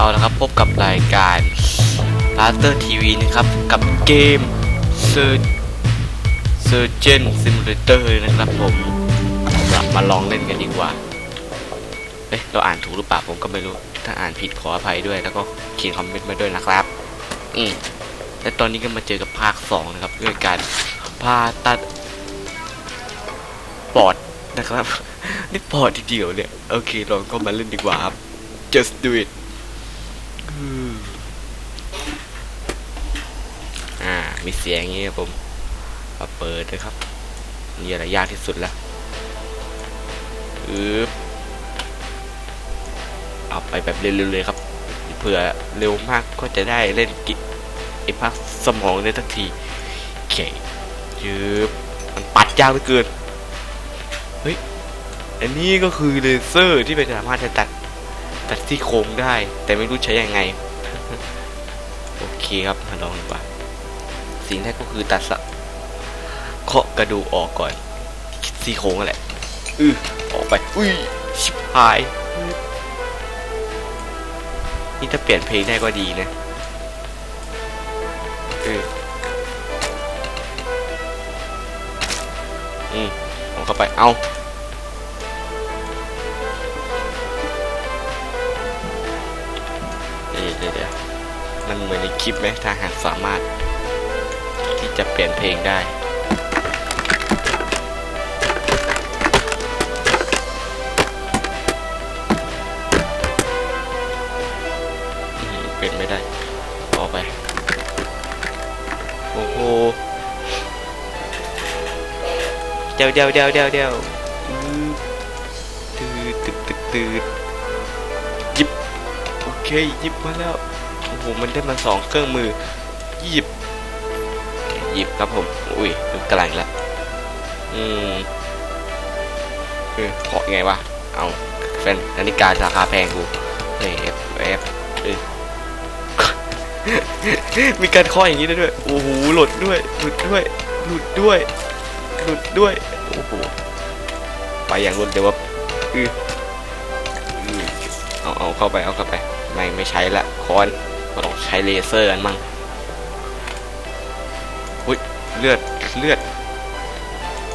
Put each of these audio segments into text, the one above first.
เอาละครับพบกับรายการ l a s t e r TV นะครับ กับเกม Sur Surgeon Simulator นะครับผมเรามาลองเล่นกันดีกว่าเอ๊ะเราอ่านถูกหรือเปล่าผมก็ไม่รู้ ถ้าอ่านผิดขออภัยด้วย แล้วก็เขียนคอมเมนต์มาด้วยนะครับ อืมและตอนนี้ก็มาเจอกับภาค 2 นะครับด้วยการผ่าตัดปอดนะครับ นี่ปอดทีเดียวเนี่ย โอเคลองก็มาเล่นดีกว่าครับ just do it อืมอ่า มีเสียงอย่างนี้ครับผมมาเปิดเลยครับนี่อะไรยากที่สุดละอึบเอาไปแบบเร็วๆเลยครับ เผื่อเร็วมากก็จะได้เล่นกิไอ้พักสมองได้ทักทีโอเคยืบมันปัดยากเหลือเกินเฮ้ยอันนี้ก็คือเลเซอร์ที่เป็นสามารถจะตัดตัดที่โครงได้ แต่ไม่รู้ใช้ยังไง โอเคครับมาลองดีกว่า สิ่งแรกก็คือตัดสะเคาะกระดูกออกก่อนซี่โครงแหละอือออกไป อุ้ย ชิบหาย นี่ถ้าเปลี่ยนเพลงได้ก็ดีนะเอออืมเอาเข้าไป เอาเดี๋ยวเดี๋ยวมันเหมือนในคลิปไหมถ้าหากสามารถ จะเปลี่ยนเพลงได้ เปลี่ยนไม่ได้ออกไป โอ้โห เดี๋ยวเดี๋ยวเดี๋ยวเดี๋ยวเดี๋ยวอืดตืดตืดตืดยิบ โอเคยิบมาแล้ว โอ้โห มันได้มาสองเครื่องมือยิบ ยิบครับผม อุ้ยดูกำลังละอืมเออขอยังไงวะ เอาแฟนนาฬิการาคาแพงกูเอฟเอฟเออมีการเคาะอย่างนี้ด้วย โอ้โห หลุดด้วย หลุดด้วย หลุดด้วย หลุดด้วย โอ้โห ไปอย่างรวดเร็วว่าอืออือเอาเอาเข้าไป เอาเข้าไป ไม่ไม่ใช้ละคอนก็ต้องใช้เลเซอร์กันมั่ง อุ้ยเลือดเลือด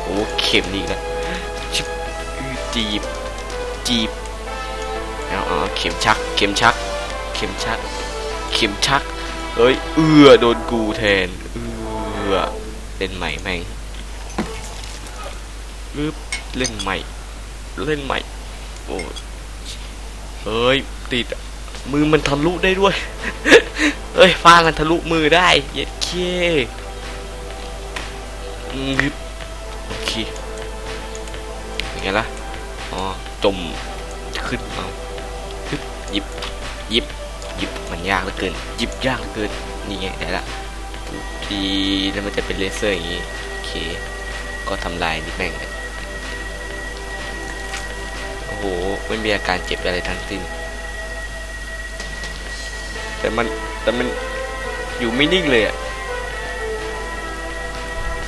โอ้เข็มนี่แล้วชิบจีบจีบเอาเอาเข็มชัก เข็มชัก เข็มชัก เข็มชักเอ้ยเอือโดนกูแทนเอือเล่นใหม่แม่งอึบเล่นใหม่ เล่นใหม่โอ้เฮ้ยติดมือมันทะลุได้ด้วยเฮ้ยฟ้ามันทะลุมือได้ เย็ดเคอืมฮึบ โอเคเป็นไงล่ะอ๋อจมขึ้นเอาฮึบหยิบหยิบหยิบมันยากเหลือเกินหยิบยากเหลือเกินนี่ไงได้ละดีแล้วมันจะเป็นเลเซอร์อย่างนี้โอเค ก็ทำลายนี่แม่งโอ้โหไม่มีอาการเจ็บอะไรทั้งสิ้นแต่มันแต่มันอยู่ไม่นิ่งเลยอะ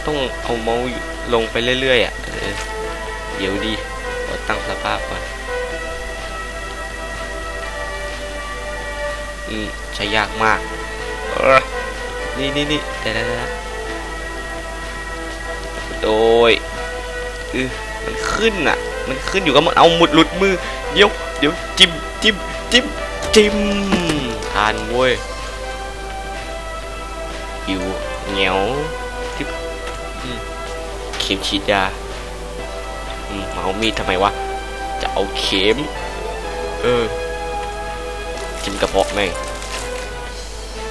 ต้องเอาเมาส์ลงไปเรื่อยๆอะเออเดี๋ยวดีขอตั้งสภาพก่อนอืมใช้ยากมาก นี่นี่นี่เดี๋ยวเดี๋ยวเดี๋ยวโดยเออมันขึ้นอะ มันขึ้นอยู่กับมันเอาหมุดหลุดมือ เดี๋ยวเดี๋ยวจิ้มจิ้มจิ้มจิ้มทานเว้ยอยู่เหนียว เข็มฉีดยาอืมาเอามีดทำไมวะ จะเอาเข็ม เออ จิ้มกระเพาะแม่ง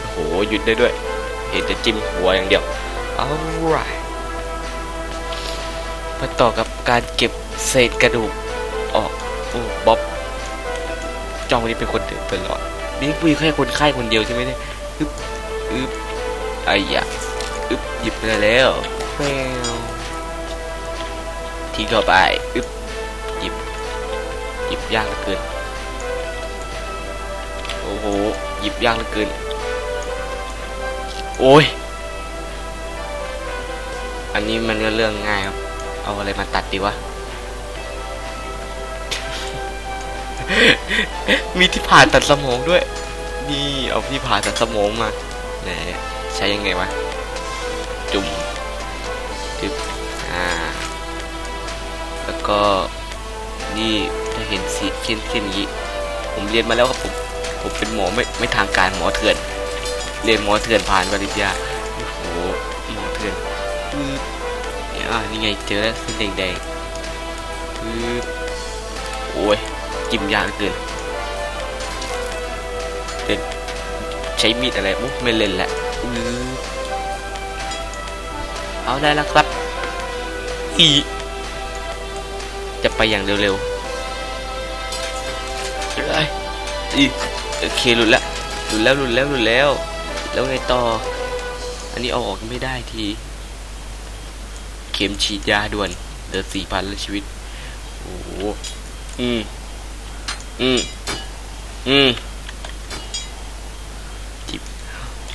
โหหยุดได้ด้วย เห็นจะจิ้มหัวอย่างเดียว เอาไรมาต่อกับการเก็บเศษกระดูกออกโอ้บ๊อบจองนี่เป็นคนเดินตลอดนี่คุยแค่คนไข้คนเดียวใช่ไหมเนี่ยอึบอึบไอ้ยะอึบหยิบไปแล้วแมว ทิ้งเข้าไปอึบหยิบหยิบยากเหลือเกินโอ้โหหยิบยากเหลือเกินโอ้ยอันนี้มันก็เรื่องง่ายครับ เอาอะไรมาตัดดีวะ มีที่ผ่าตัดสมองด้วย นี่เอาที่ผ่าตัดสมองมาไหนใช้ยังไงวะ จุ่มจึ๊บอ่า ก็นี่ถ้าเห็นสีเขียนเขียนอย่างนี้ ผมเรียนมาแล้วครับผมผมเป็นหมอไม่ไม่ทางการหมอเถื่อน เรียนหมอเถื่อนผ่านปริญญาโอ้โหหมอเถื่อนคืออ่านี่ไงเจอแล้วเส้นแดงๆคือโอ้ยจิ้มยากเหลือเกินเล่นใช้มีดอะไรอุ๊ยไม่เล่นแหละเอาได้แล้วครับอี จะไปอย่างเร็วๆเอ้ยอีโอเคหลุดละหลุดแล้วหลุดแล้วหลุดแล้ว แล้วไงต่อ อันนี้เอาออกไม่ได้ที เข็มฉีดยาด่วนเหลือดสี่พันแล้วชีวิต โอ้โหอืม อืม อืมจิบ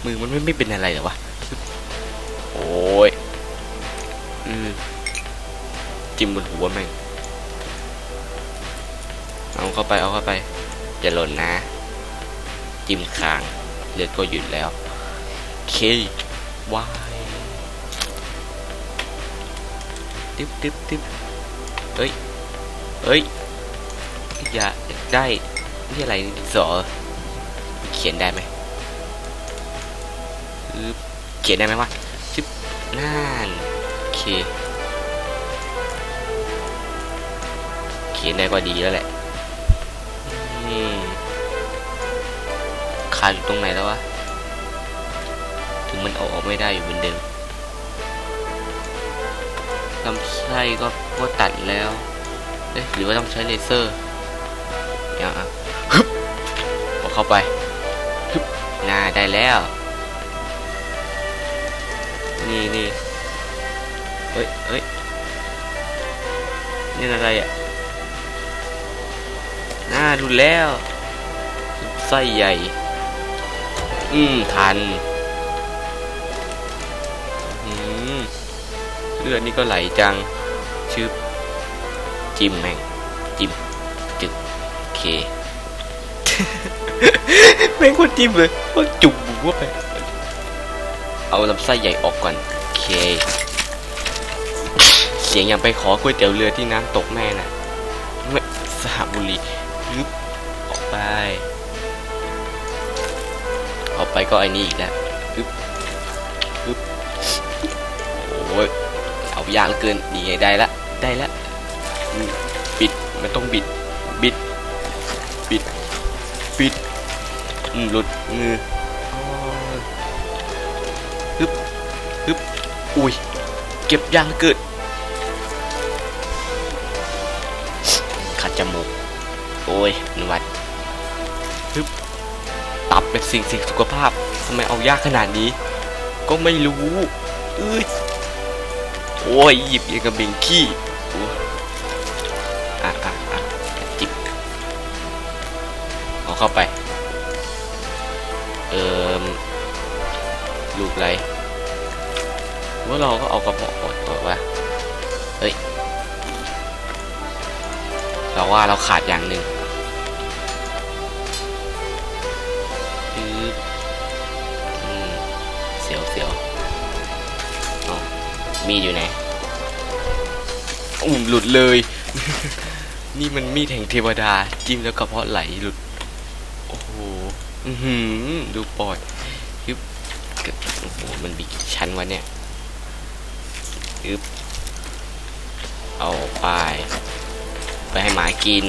มือมันไม่ไม่เป็นอะไรหรอวะ โอ้ย อืม จิ้มบนหัวแม่ง เอาเข้าไปเอาเข้าไปอย่าหล่นนะ จิ้มคางเลือดก็หยุดแล้วเควายตึ๊บตึ๊บตึ๊บเอ้ยเอ้ยอย่าได้นี่อะไรดิสอเขียนได้ไหมเขียนได้ไหมวะชิบน่านโอเคเขียนได้ก็ดีแล้วแหละ อืมขาดอยู่ตรงไหนแล้ววะ ถึงมันเอาออกไม่ได้อยู่เหมือนเดิมลำไส้ก็ก็ตัดแล้วเอ๊ะหรือว่าต้องใช้เลเซอร์อย่างอะฮึบเอาเข้าไปฮึบน่าได้แล้ว นี่นี่เฮ้ยเฮ้ยนี่อะไรอะ น่าดูแล้วไส้ใหญ่ อืม ทันอืมเลือดนี่ก็ไหลจังชืบจิ้มแม่ง จิ้ม จึกโอเค แม่งโคนจิ้มเลยโคนจุ่มบุ้วไป เอาลำไส้ใหญ่ออกก่อน โอเค เสียงอย่างไปขอก๋วยเตี๋ยวเรือที่น้ำตกแม่น่ะไม่สระบุรี ยึบออกไป ออกไปก็ไอ้นี่อีกแล้วฮึบฮึบโอ้ยเอายากเหลือเกินนี่ไงได้ละได้ละบิดมันต้องบิดบิดบิดบิดอืมหลุดมือยฮึบฮึบอุ้ยเก็บยางเหลือเกินขัดจมูก โอ้ยนวัดฮึบตับเป็นสิ่งสิ่งสุขภาพทำไมเอายากขนาดนี้ ก็ไม่รู้เอ้ยโอ้ยหยิบอย่างกับเบงขี้อ้ยอะอะอะจิบเอาเข้าไป เอิมลูกไรว่าเราก็เอากระเพาะอดก่อนวะเฮ้ย เราว่าเราขาดอย่างหนึ่ง มีดอยู่ไหนอุ้มหลุดเลย นี่มันมีดแห่งเทวดา จิ้มแล้วกระเพาะไหลหลุด โอ้โหดูปอดยึบโอ้โห มันมีกี่ชั้นวะเนี่ยยึบเอาไป ไปให้หมากิน